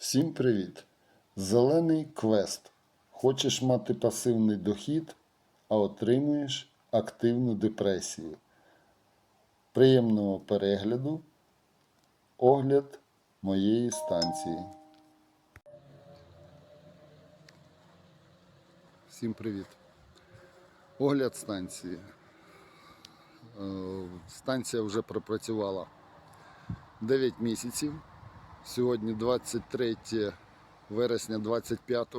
Всім привіт! Зелений квест. Хочеш мати пасивний дохід, а отримуєш активну депресію. Приємного перегляду. Огляд моєї станції. Всім привіт. Огляд станції. Е, Станція вже пропрацювала 9 місяців. Сьогодні 23 вересня 25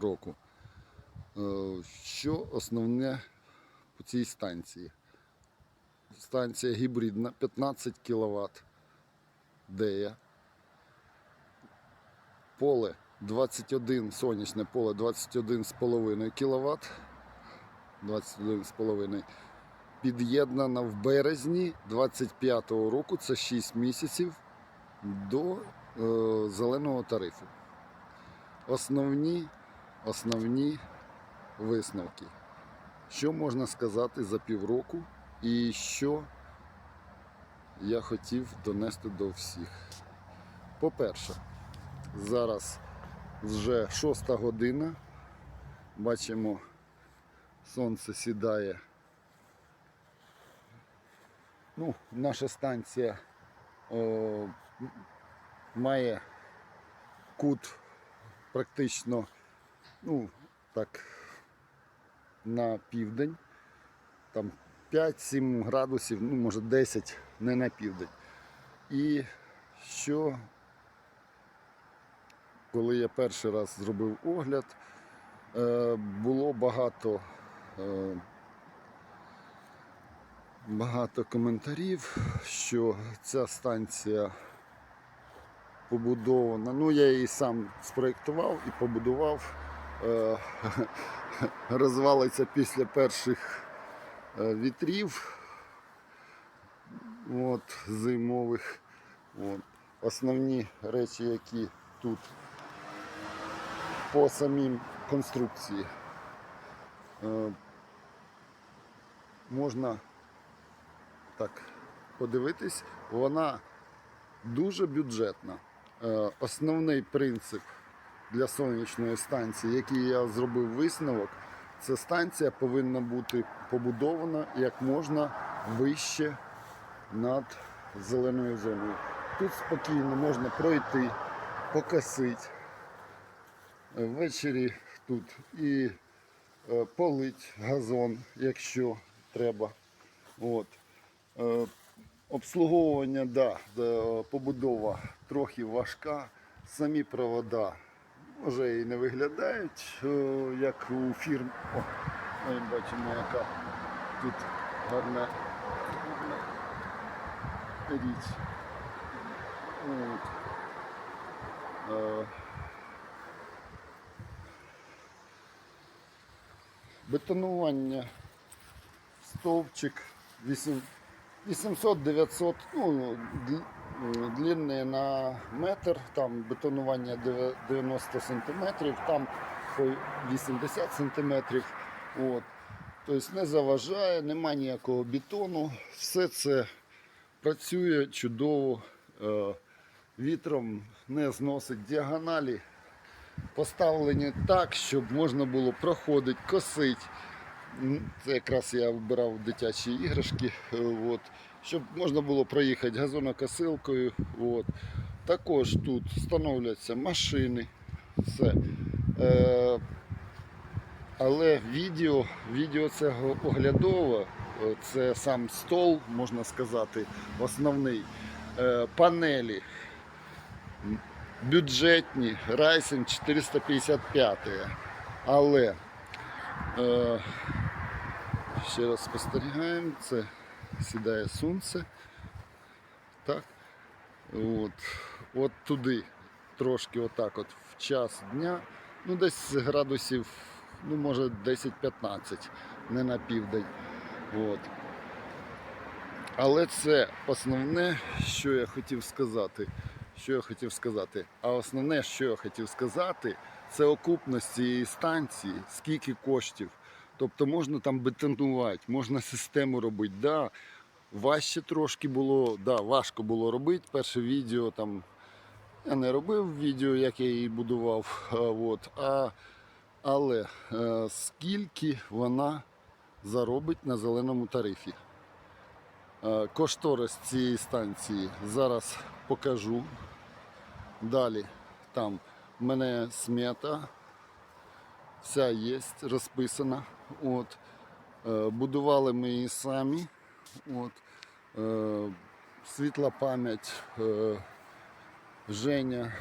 року. Е, Що основне по цій станції? Станція гібридна 15 кВт дея. Поле 21, сонячне поле 21,5 кВт. 21,5 під'єднана в березні 25-го року, це 6 місяців до е, зеленого тарифу. Основні, основні висновки. Що можна сказати за півроку і що я хотів донести до всіх. По-перше, зараз вже шоста година. Бачимо, сонце сідає. Ну, наша станція м- має кут практично, ну, так, на південь. Там 5-7 градусів, ну, може 10, не на південь. І що, коли я перший раз зробив огляд, е, було багато. Е, багато коментарів, що ця станція побудована. Ну, я її сам спроєктував і побудував. Е, Розвалиться після перших е, вітрів от, зимових. От. Основні речі, які тут по самій конструкції. Е, Можна так подивитись, вона дуже бюджетна. Е, Основний принцип для сонячної станції, який я зробив висновок, це станція повинна бути побудована як можна вище над зеленою зоною. Тут спокійно можна пройти, покосити. Е, Ввечері тут і е, полить газон, якщо треба. От. Е, Обслуговування, да, да, побудова трохи важка. Самі провода може і не виглядають, е, як у фірм. О, ми бачимо, яка тут гарна, гарна річ. От. Е, Бетонування, стовпчик 8 800-900, ну, длинний на метр, там бетонування 90 сантиметрів, там по 80 сантиметрів. От. Тобто не заважає, немає ніякого бетону. Все це працює чудово, е, вітром не зносить діагоналі. Поставлені так, щоб можна було проходити, косити. М, Це якраз я вибирав дитячі іграшки, е, от, щоб можна було проїхати газонокосилкою. От. Також тут встановляться машини. Все. Е, але відео, відео це оглядове, е, це сам стол, можна сказати, основний. Е, панелі бюджетні, Ryzen 455. Але е, Ще раз спостерігаємо, це сідає сонце. Так. От, от туди трошки отак от в час дня. Ну десь градусів, ну може 10-15, не на південь. От. Але це основне, що я хотів сказати. Що я хотів сказати? А основне, що я хотів сказати, це окупність цієї станції, скільки коштів. Тобто можна там бетонувати, можна систему робити. Да, важче трошки було, да, важко було робити. Перше відео там Я не робив відео, як я її будував. От, а, але е, скільки вона заробить на зеленому тарифі? Е, Кошторис цієї станції зараз покажу. Далі там в мене смета, вся є розписана. От. Е, Будували ми її самі. От. Е, Світла пам'ять. е, Женя,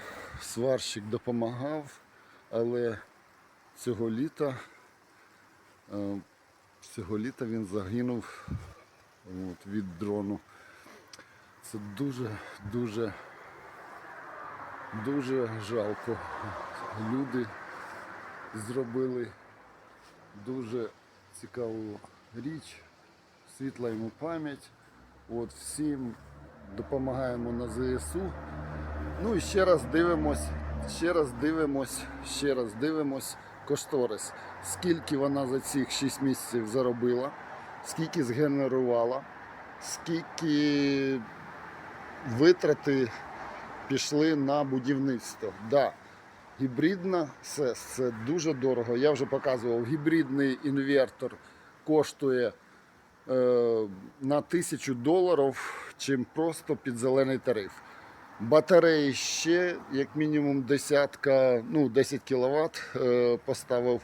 сварщик, допомагав, але цього літа, цього літа він загинув от, від дрону. Це дуже, дуже, дуже жалко. Люди зробили дуже цікаву річ, світла йому пам'ять. От всім допомагаємо на ЗСУ. Ну і ще раз дивимось, ще раз дивимось, ще раз дивимось кошторис. Скільки вона за цих 6 місяців заробила, скільки згенерувала, скільки витрати пішли на будівництво. Да, гібридна СЕС це дуже дорого. Я вже показував, гібридний інвертор коштує е, на тисячу доларів, чим просто під зелений тариф. Батареї ще як мінімум десятка, ну 10 кВт е, поставив.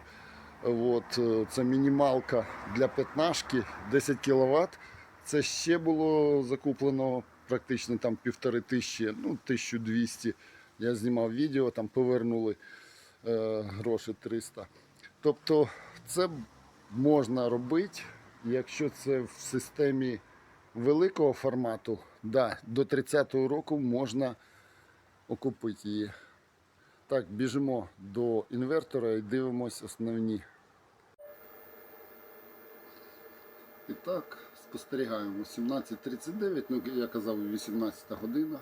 От, е, це мінімалка для п'ятнашки 10 кВт. Це ще було закуплено практично там півтори тисячі, ну 1200. Я знімав відео, там повернули е, гроші 300. Тобто це можна робити, якщо це в системі великого формату, да, до 30-го року можна окупити її. Так, біжимо до інвертора і дивимось основні. І так, спостерігаємо 17.39, ну я казав 18 година.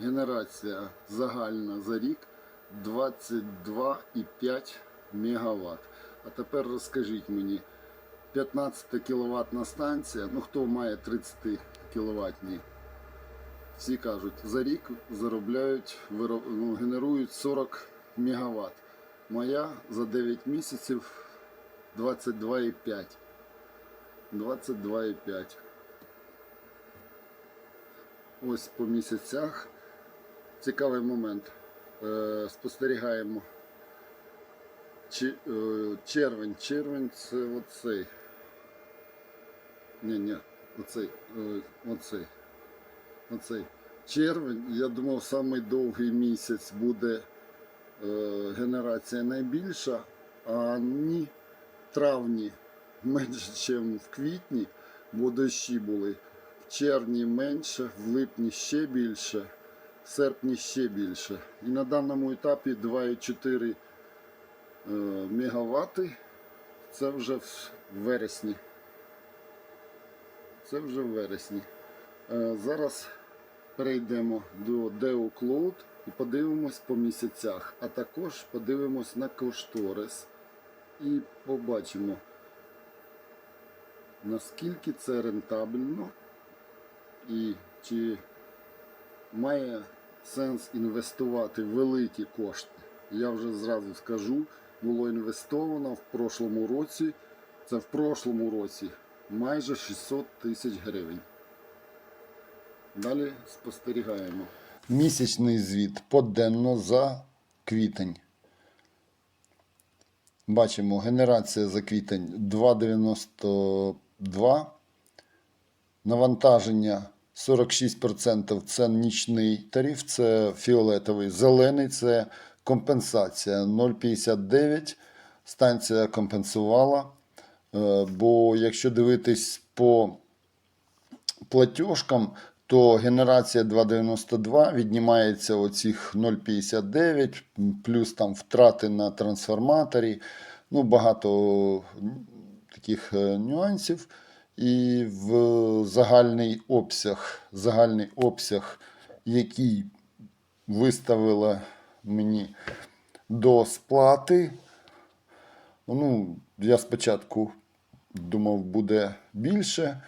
Генерація загальна за рік 22,5 МВт. А тепер розкажіть мені, 15 кВт станція, ну хто має 30 кВт, всі кажуть, за рік заробляють, ну, генерують 40 МВт. Моя за 9 місяців 22,5. 22,5. Ось по місяцях. Цікавий момент. Е, спостерігаємо. Е, червень. Червень це оцей. Ні, ні, оцей. Е, оцей. Оцей. Червень, я думав, самий довгий місяць буде генерація найбільша, а ні, в травні менше, ніж в квітні, бо дощі були. В червні менше, в липні ще більше, серпні ще більше. І на даному етапі 2,4 е, мегаватти. Це вже в вересні. Це вже в вересні. Е, Зараз перейдемо до Deo Cloud і подивимось по місяцях, а також подивимось на кошторис і побачимо, наскільки це рентабельно і чи має сенс інвестувати великі кошти. Я вже зразу скажу, було інвестовано в прошлому році, це в прошлому році майже 600 тисяч гривень. Далі спостерігаємо. Місячний звіт поденно за квітень. Бачимо, генерація за квітень 2,92. Навантаження 46% це нічний тариф, це фіолетовий. Зелений це компенсація 0,59. Станція компенсувала. Е, Бо якщо дивитись по платіжкам, то генерація 2,92 віднімається оцих 0,59, плюс там втрати на трансформаторі. Ну, багато таких е, нюансів. І в загальний обсяг, загальний обсяг, який виставила мені до сплати. Ну, я спочатку думав, буде більше,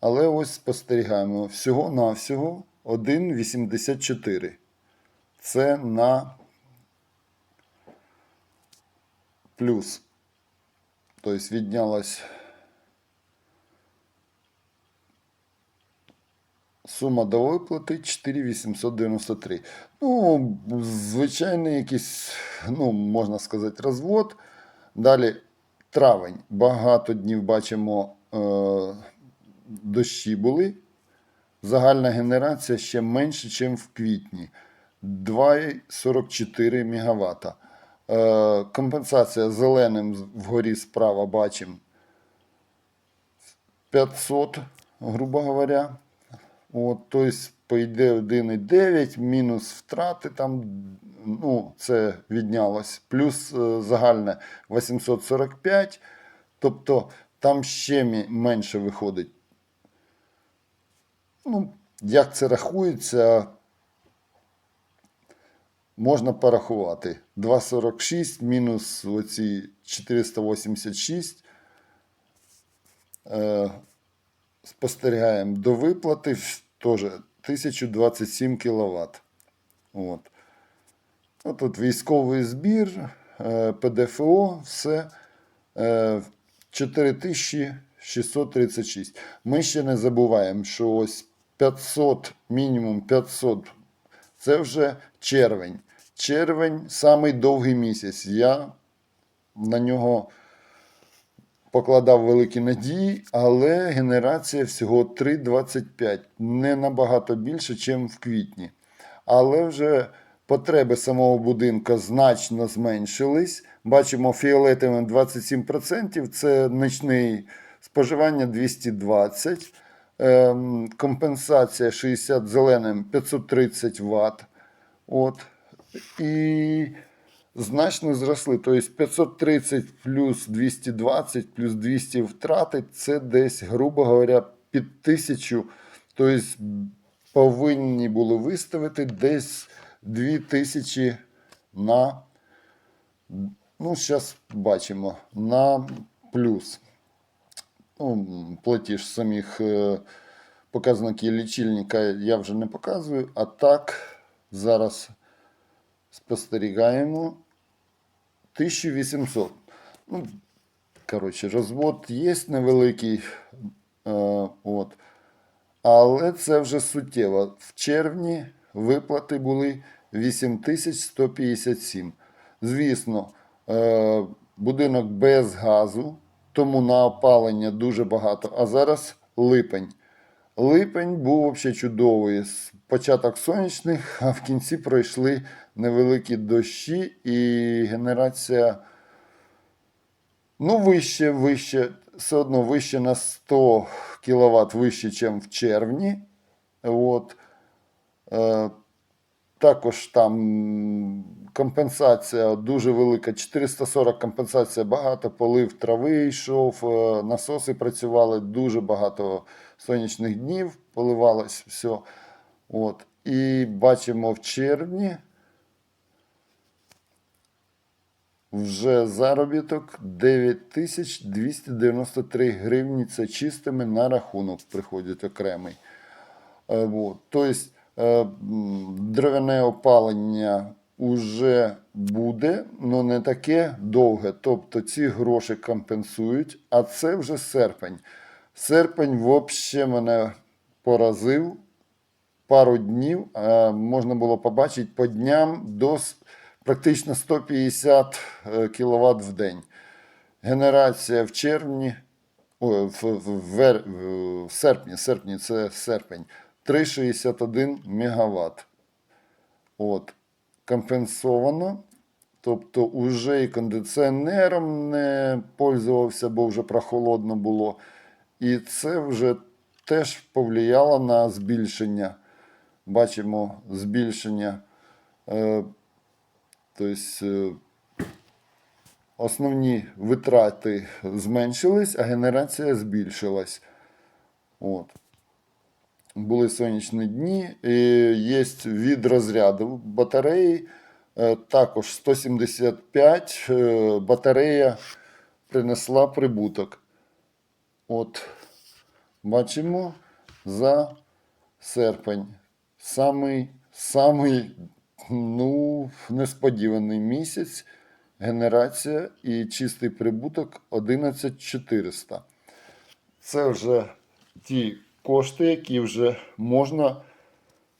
але ось спостерігаємо. Всього-навсього 1,84. Це на плюс. Тобто віднялась сума до виплати 4,893. Ну, звичайний якийсь, ну, можна сказати, розвод. Далі травень. Багато днів бачимо, е, дощі були. Загальна генерація ще менше, ніж в квітні. 2,44 МВт. Е, компенсація зеленим вгорі справа бачимо 500, грубо говоря. От, тобто, по ідеї 1,9 мінус втрати там, ну, це віднялось. Плюс е, загальне 845. Тобто там ще менше виходить. Ну, як це рахується, можна порахувати. 2,46 мінус оці 486. Е, спостерігаємо до виплати теж 1027 кВт. От. Ну, тут військовий збір, е, ПДФО, все. Е, 4636. Ми ще не забуваємо, що ось 500, мінімум 500 це вже червень. Червень самий довгий місяць. Я на нього покладав великі надії, але генерація всього 3,25. Не набагато більше, ніж в квітні. Але вже потреби самого будинку значно зменшились. Бачимо фіолетовим 27%, це нічне споживання 220. Ем, компенсація 60 зеленим 530 Вт. От. І значно зросли. Тобто 530 плюс 220 плюс 200 втрати це десь, грубо говоря, під тисячу. Тобто повинні були виставити десь 2000 на, ну, зараз бачимо, на плюс. Ну, платіж самих е, показників лічильника я вже не показую, а так зараз спостерігаємо 1800. Ну, коротше, розвод є невеликий. Е, от. Але це вже суттєво. В червні виплати були 8157. Звісно, е, будинок без газу, тому на опалення дуже багато. А зараз липень. Липень був взагалі чудовий. Початок сонячних, а в кінці пройшли невеликі дощі і генерація. Ну, вище, вище, все одно вище на 100 кВт вище, ніж в червні. От. Е, також там компенсація дуже велика. 440 компенсація багато, полив трави йшов, е, насоси працювали, дуже багато сонячних днів, поливалось все. От. І бачимо в червні вже заробіток 9293 гривні. Це чистими на рахунок приходять окремий. Е. Тобто е, дровяне опалення вже буде, але не таке довге. Тобто ці гроші компенсують, а це вже серпень. Серпень взагалі мене поразив. Пару днів е, можна було побачити по дням до практично 150 кВт в день. Генерація в червні, ой, в, в, в серпні, серпні це серпень, 3,61 МВт. От. Компенсовано. Тобто уже і кондиціонером не пользувався, бо вже прохолодно було. І це вже теж повлияло на збільшення. Бачимо збільшення. Е, тобто, е, основні витрати зменшились, а генерація збільшилась. От. Були сонячні дні, і є від розряду батареї. е, Також 175 е, батарея принесла прибуток. От, бачимо за серпень самий, самий ну, несподіваний місяць. Генерація і чистий прибуток 11400. Це вже ті кошти, які вже можна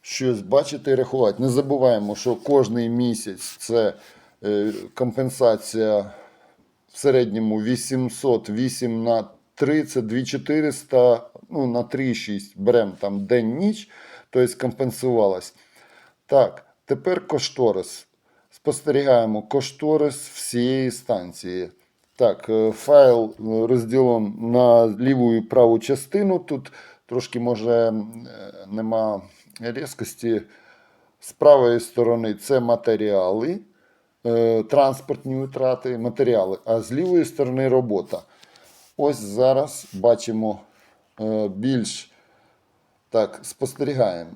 щось бачити і рахувати. Не забуваємо, що кожний місяць це е, компенсація в середньому 800, 8 на 3, це 2400, ну на 3,6 беремо там день-ніч, тобто компенсувалась. Так, тепер кошторис. Спостерігаємо кошторис всієї станції. Так, е, файл е, розділом на ліву і праву частину. Тут трошки може е, нема різкості. З правої сторони це матеріали, транспортні витрати, матеріали, а з лівої сторони робота. Ось зараз бачимо е, більш так, спостерігаємо.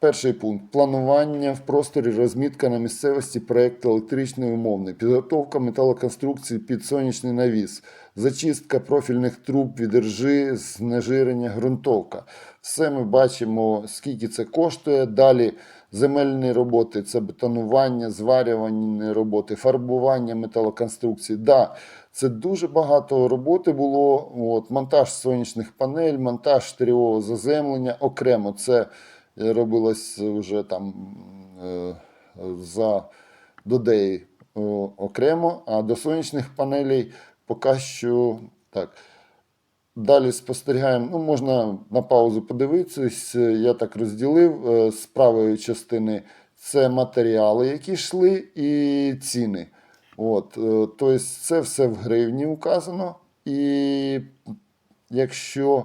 Перший пункт планування в просторі, розмітка на місцевості проєкту електричної умовної, підготовка металоконструкції під сонячний навіс, зачистка профільних труб від ржи, знежирення, ґрунтовка. Все ми бачимо, скільки це коштує. Далі земельні роботи це бетонування, зварювальні роботи, фарбування металоконструкцій. Да, це дуже багато роботи було. От, монтаж сонячних панель, монтаж штирьового заземлення окремо. Це е, робилось вже там е, за додеї е, окремо, а до сонячних панелей поки що так. Далі спостерігаємо, ну, можна на паузу подивитись. Я так розділив е, з правої частини це матеріали, які йшли, і ціни. От, е, тобто це все в гривні указано. І якщо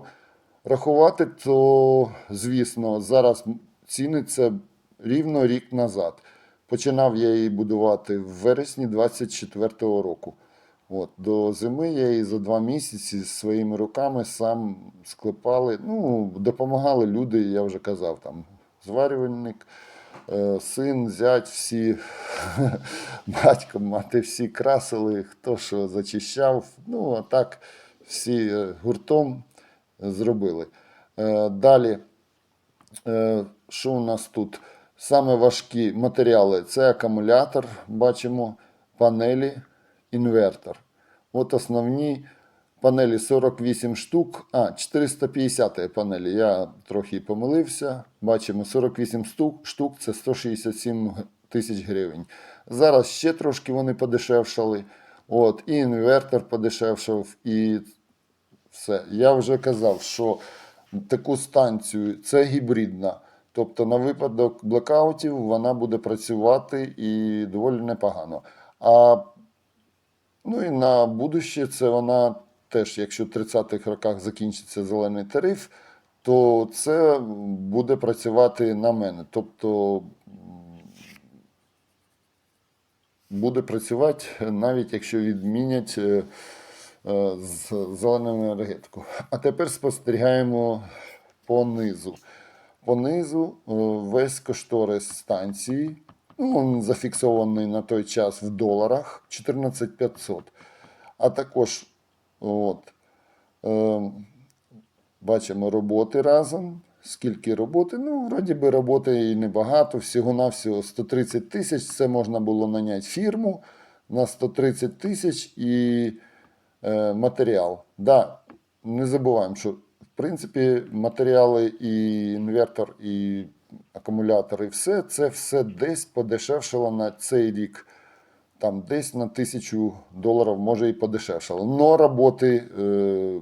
рахувати, то, звісно, зараз ціни це рівно рік назад. Починав я її будувати в вересні 24-го року. От, до зими я її за два місяці своїми руками сам склепали. Ну, допомагали люди, я вже казав, там зварювальник, син, зять, всі, батько, мати, всі красили, хто що зачищав. Ну, а так всі е, гуртом зробили. Е, Далі, е, що у нас тут? Саме важкі матеріали це акумулятор, бачимо, панелі, інвертор. От основні панелі 48 штук, а 450 панелі. Я трохи помилився. Бачимо 48 штук, це 167 тисяч гривень. Зараз ще трошки вони подешевшали. От, і інвертор подешевшав, і все. Я вже казав, що таку станцію це гібридна. Тобто на випадок блекаутів вона буде працювати і доволі непогано. А ну і на будуще це вона теж, якщо в 30-х роках закінчиться зелений тариф, то це буде працювати на мене. Тобто буде працювати навіть якщо відмінять е, е, з зелену енергетику. А тепер спостерігаємо по низу. По низу е, весь кошторис станції, ну, він зафіксований на той час в доларах 14500. А також от, е, бачимо роботи разом. Скільки роботи? Ну, вроді би, роботи і небагато, всього-навсього 130 тисяч. Це можна було наняти фірму на 130 тисяч і е, матеріал. Да, не забуваємо, що в принципі матеріали і інвертор, і акумулятор, і все це все десь подешевшало на цей рік. Там десь на тисячу доларів, може і подешевшало. Но роботи е,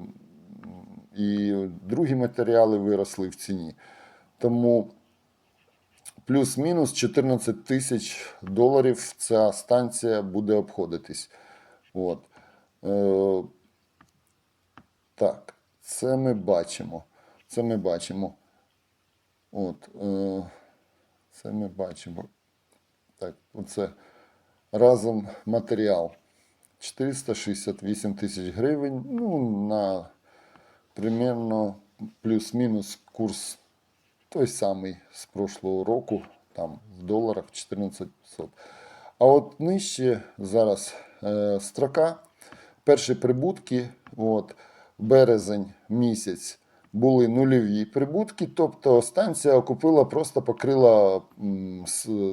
і другі матеріали виросли в ціні. Тому плюс-мінус 14 тисяч доларів ця станція буде обходитись. От. Е, так, це ми бачимо. Це ми бачимо. От, е, це ми бачимо. Так, оце разом матеріал. 468 тисяч гривень. Ну, на примерно плюс-мінус курс той самий з прошлого року, там в доларах 14500. А от нижче зараз е, строка. Перші прибутки, от, березень місяць були нульові прибутки, тобто станція окупила, просто покрила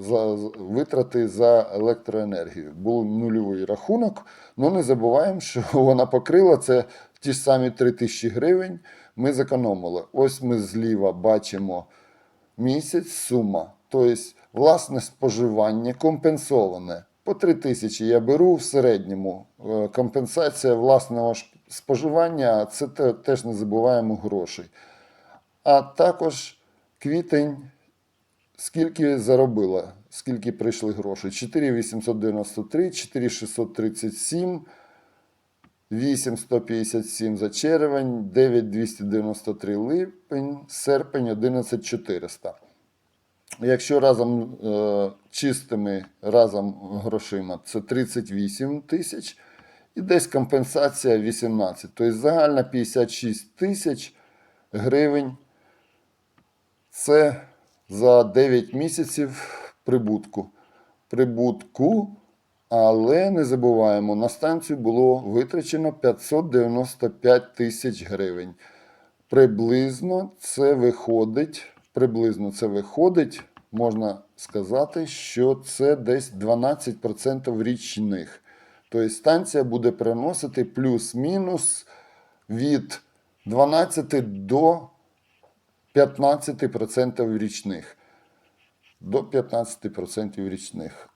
за, витрати за електроенергію. Був нульовий рахунок, але не забуваємо, що вона покрила це ті ж самі 3 тисячі гривень. Ми зекономили. Ось ми зліва бачимо місяць сума. Тобто, власне споживання компенсоване. По 3 тисячі я беру в середньому. Е, Компенсація власного ж споживання це теж не забуваємо грошей. А також квітень, скільки заробила, скільки прийшли грошей? 4893, 4637, 8157 за червень, 9293 липень, серпень 11400. Якщо разом е, чистими разом грошима це 38 тисяч і десь компенсація 18. Тобто загальна 56 тисяч гривень. Це за 9 місяців прибутку. Прибутку, але не забуваємо, на станцію було витрачено 595 тисяч гривень. Приблизно це виходить, приблизно це виходить, можна сказати, що це десь 12% річних. Тобто станція буде приносити плюс-мінус від 12 до 15% річних. До 15% річних.